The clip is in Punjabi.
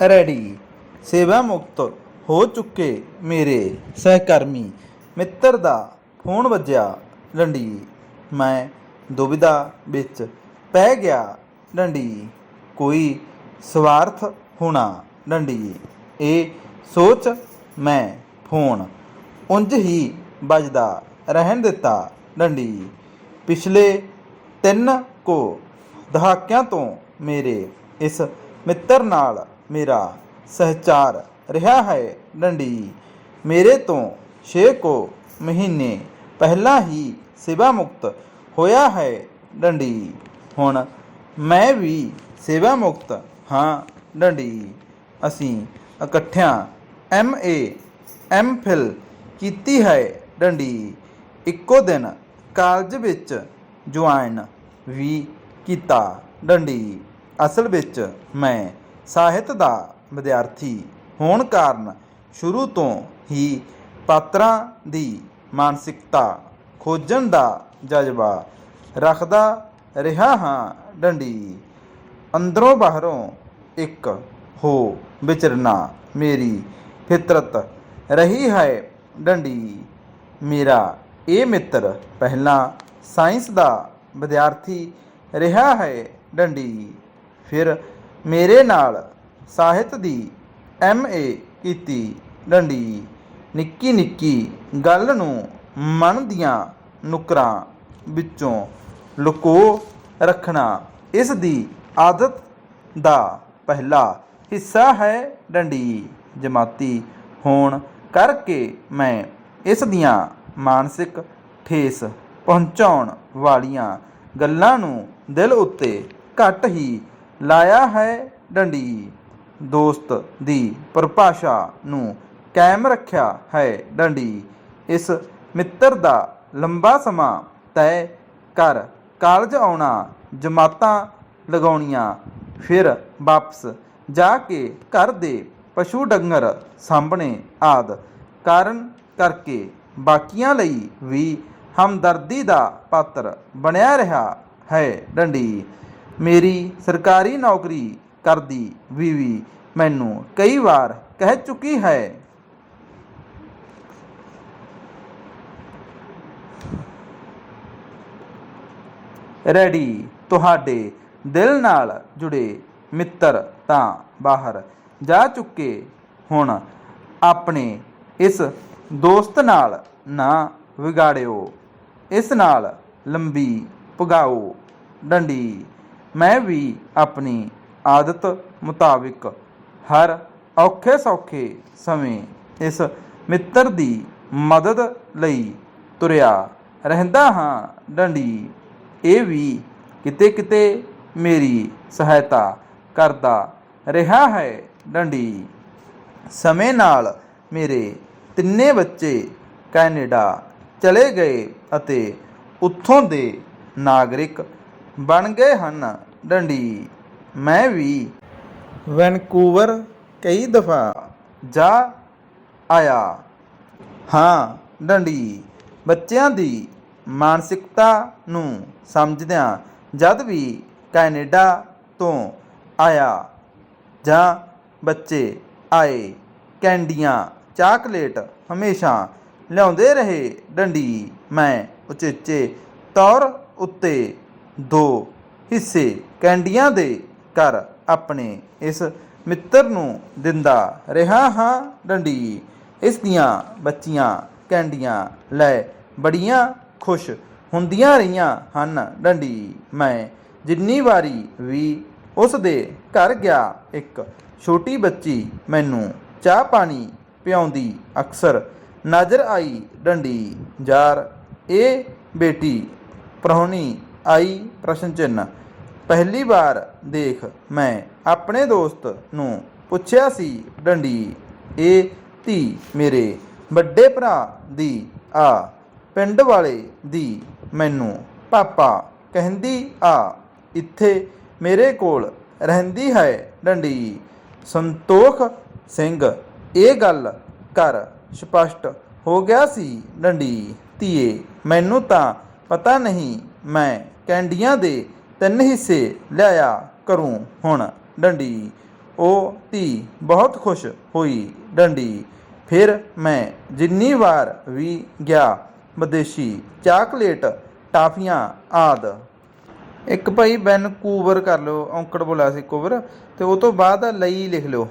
ਰੈਡੀ। ਸੇਵਾ ਮੁਕਤ ਹੋ ਚੁੱਕੇ ਮੇਰੇ ਸਹਿਕਰਮੀ। ਮਿੱਤਰ ਦਾ ਫੋਨ ਵੱਜਿਆ ਡੰਡੀ ਮੈਂ ਦੁਬਿਧਾ ਵਿੱਚ ਪੈ ਗਿਆ ਡੰਡੀ ਕੋਈ ਸਵਾਰਥ ਹੋਣਾ ਡੰਡੀ ਇਹ ਸੋਚ ਮੈਂ ਫੋਨ ਉਂਝ ਹੀ ਵੱਜਦਾ ਰਹਿਣ ਦਿੱਤਾ ਡੰਡੀ ਪਿਛਲੇ ਤਿੰਨ ਕੋ ਦਹਾਕਿਆਂ ਤੋਂ ਮੇਰੇ ਇਸ ਮਿੱਤਰ ਨਾਲ ਮੇਰਾ ਸਹਿਚਾਰ ਰਿਹਾ ਹੈ ਡੰਡੀ। ਮੇਰੇ ਤੋਂ 6 ਕੋ ਮਹੀਨੇ ਪਹਿਲਾਂ ਹੀ ਸੇਵਾ ਮੁਕਤ ਹੋਇਆ ਹੈ ਡੰਡੀ। ਹੁਣ ਮੈਂ ਵੀ ਸੇਵਾ ਮੁਕਤ ਹਾਂ ਡੰਡੀ। ਅਸੀਂ ਇਕੱਠਿਆਂ ਐਮ ਏ, ਐਮ ਫਿਲ ਕੀਤੀ ਹੈ ਡੰਡੀ। ਇੱਕੋ ਦਿਨ ਕਾਲਜ ਵਿੱਚ ਜੁਆਇਨ ਵੀ ਕੀਤਾ ਡੰਡੀ। ਅਸਲ ਵਿੱਚ ਮੈਂ ਸਾਹਿਤ ਦਾ ਵਿਦਿਆਰਥੀ ਹੋਣ ਕਾਰਨ ਸ਼ੁਰੂ ਤੋਂ ਹੀ ਪਾਤਰਾਂ ਦੀ ਮਾਨਸਿਕਤਾ ਖੋਜਣ ਦਾ ਜਜ਼ਬਾ ਰੱਖਦਾ ਰਿਹਾ ਹਾਂ। ਡੰਡੀ, ਅੰਦਰੋਂ ਬਾਹਰੋਂ ਇੱਕ ਹੋ ਵਿਚਰਨਾ ਮੇਰੀ ਫਿਤਰਤ ਰਹੀ ਹੈ। ਡੰਡੀ, ਮੇਰਾ ਇਹ ਮਿੱਤਰ ਪਹਿਲਾਂ ਸਾਇੰਸ ਦਾ ਵਿਦਿਆਰਥੀ ਰਿਹਾ ਹੈ। ਡੰਡੀ, ਫਿਰ ਮੇਰੇ ਨਾਲ ਸਾਹਿਤ ਦੀ ਐਮ ਏ ਕੀਤੀ ਡੰਡੀ। ਨਿੱਕੀ ਨਿੱਕੀ ਗੱਲ ਨੂੰ ਮਨ ਦੀਆਂ ਨੁਕਰਾਂ ਵਿੱਚੋਂ ਲੁਕੋ ਰੱਖਣਾ, ਇਸ ਦੀ ਆਦਤ ਦਾ ਪਹਿਲਾ ਹਿੱਸਾ ਹੈ ਡੰਡੀ। ਜਮਾਤੀ ਹੋਣ ਕਰਕੇ ਮੈਂ ਇਸ ਦੀਆਂ ਮਾਨਸਿਕ ਠੇਸ ਪਹੁੰਚਾਉਣ ਵਾਲੀਆਂ ਗੱਲਾਂ ਨੂੰ ਦਿਲ ਉੱਤੇ ਘੱਟ ਹੀ ਲਾਇਆ ਹੈ ਡੰਡੀ। ਦੋਸਤ ਦੀ ਪਰਿਭਾਸ਼ਾ ਨੂੰ ਕਾਇਮ ਰੱਖਿਆ ਹੈ ਡੰਡੀ। ਇਸ ਮਿੱਤਰ ਦਾ ਲੰਬਾ ਸਮਾਂ ਤੈਅ ਕਰ ਕਾਲਜ ਆਉਣਾ, ਜਮਾਤਾਂ ਲਗਾਉਣੀਆਂ, ਫਿਰ ਵਾਪਸ ਜਾ ਕੇ ਘਰ ਦੇ ਪਸ਼ੂ ਡੰਗਰ ਸਾਂਭਣੇ ਆਦ ਕਾਰਨ ਕਰਕੇ ਬਾਕੀਆਂ ਲਈ ਵੀ ਹਮਦਰਦੀ ਦਾ ਪਾਤਰ ਬਣਿਆ ਰਿਹਾ ਹੈ ਡੰਡੀ। ਮੇਰੀ ਸਰਕਾਰੀ ਨੌਕਰੀ ਕਰਦੀ ਬੀਵੀ ਮੈਨੂੰ ਕਈ ਵਾਰ ਕਹਿ ਚੁੱਕੀ ਹੈ। ਰੈਡੀ, ਤੁਹਾਡੇ ਦਿਲ ਨਾਲ ਜੁੜੇ ਮਿੱਤਰ ਤਾਂ ਬਾਹਰ ਜਾ ਚੁੱਕੇ ਹੁਣ। ਆਪਣੇ ਇਸ ਦੋਸਤ ਨਾਲ ਨਾ ਵਿਗਾੜਿਓ, ਇਸ ਨਾਲ ਲੰਬੀ ਭਗਾਓ, ਡੰਡੀ ਮੈਂ ਵੀ ਆਪਣੀ ਆਦਤ ਮੁਤਾਬਿਕ ਹਰ ਔਖੇ ਸੌਖੇ ਸਮੇਂ ਇਸ ਮਿੱਤਰ ਦੀ ਮਦਦ ਲਈ ਤੁਰਿਆ ਰਹਿੰਦਾ ਹਾਂ ਡੰਡੀ। ਇਹ ਵੀ ਕਿਤੇ ਕਿਤੇ ਮੇਰੀ ਸਹਾਇਤਾ ਕਰਦਾ ਰਿਹਾ ਹੈ ਡੰਡੀ। ਸਮੇਂ ਨਾਲ ਮੇਰੇ ਤਿੰਨੇ ਬੱਚੇ ਕੈਨੇਡਾ ਚਲੇ ਗਏ ਅਤੇ ਉੱਥੋਂ ਦੇ ਨਾਗਰਿਕ ਬਣ ਗਏ ਹਨ। ਡੰਡੀ, ਮੈਂ ਵੀ। ਵੈਨਕੂਵਰ, ਕਈ ਦਫਾ ਜਾ ਆਇਆ। ਹਾਂ, ਡੰਡੀ, ਬੱਚਿਆਂ ਦੀ ਮਾਨਸਿਕਤਾ ਨੂੰ ਸਮਝਦਿਆਂ ਜਦ ਵੀ ਕੈਨੇਡਾ ਤੋਂ ਆਇਆ ਜਾਂ ਬੱਚੇ ਆਏ, ਕੈਂਡੀਆਂ ਚਾਕਲੇਟ ਹਮੇਸ਼ਾ ਲਿਆਉਂਦੇ ਰਹੇ। ਡੰਡੀ, ਮੈਂ ਉਚੇਚੇ ਤੌਰ ਉੱਤੇ ਦੋ ਹਿੱਸੇ ਕੈਂਡੀਆਂ ਦੇ ਕਰ ਆਪਣੇ ਇਸ ਮਿੱਤਰ ਨੂੰ ਦਿੰਦਾ ਰਿਹਾ ਹਾਂ ਡੰਡੀ। ਇਸ ਦੀਆਂ ਬੱਚੀਆਂ ਕੈਂਡੀਆਂ ਲੈ ਬੜੀਆਂ ਖੁਸ਼ ਹੁੰਦੀਆਂ ਰਹੀਆਂ ਹਨ ਡੰਡੀ। ਮੈਂ ਜਿੰਨੀ ਵਾਰੀ ਵੀ ਉਸ ਦੇ ਘਰ ਗਿਆ, ਇੱਕ ਛੋਟੀ ਬੱਚੀ ਮੈਨੂੰ ਚਾਹ ਪਾਣੀ ਪਿਆਉਂਦੀ ਅਕਸਰ ਨਜ਼ਰ ਆਈ ਡੰਡੀ। ਯਾਰ, ਇਹ ਬੇਟੀ ਪ੍ਰਾਹੁਣੀ ਆਈ ਪ੍ਰਸ਼ਨ ਚਿੰਨ ਪਹਿਲੀ ਵਾਰ ਦੇਖ ਮੈਂ ਆਪਣੇ ਦੋਸਤ ਨੂੰ ਪੁੱਛਿਆ ਸੀ, ਡੰਡੀ, ਇਹ ਧੀ ਮੇਰੇ ਵੱਡੇ ਭਰਾ ਦੀ ਆ, ਪਿੰਡ ਵਾਲੇ ਦੀ ਮੈਨੂੰ ਪਾਪਾ ਕਹਿੰਦੀ ਆ, ਇੱਥੇ ਮੇਰੇ ਕੋਲ ਰਹਿੰਦੀ ਹੈ, ਡੰਡੀ। ਸੰਤੋਖ ਸਿੰਘ, ਇਹ ਗੱਲ ਕਰ ਸਪਸ਼ਟ ਹੋ ਗਿਆ ਸੀ, ਡੰਡੀ। ਧੀਏ, ਮੈਨੂੰ ਤਾਂ ਪਤਾ ਨਹੀਂ ਮੈਂ ਕੈਂਡੀਆਂ ਦੇ ਤਿੰਨ ਹਿੱਸੇ ਲਿਆਇਆ ਕਰੂੰ ਹੁਣ ਡੰਡੀ। ਉਹ ਧੀ ਬਹੁਤ ਖੁਸ਼ ਹੋਈ ਡੰਡੀ। ਫਿਰ ਮੈਂ ਜਿੰਨੀ ਵਾਰ ਵੀ ਗਿਆ, ਵਿਦੇਸ਼ੀ ਚਾਕਲੇਟ, ਟਾਫੀਆਂ ਆਦ। ਇੱਕ ਭਾਈ ਵੈਨਕੂਵਰ ਕਰ ਲਓ, ਔਂਕੜ ਬੋਲਿਆ ਸੀ ਕੂਵਰ। ਤੇ ਉਹ ਤੋਂ ਬਾਅਦ ਲਈ ਲਿਖ ਲਿਓ।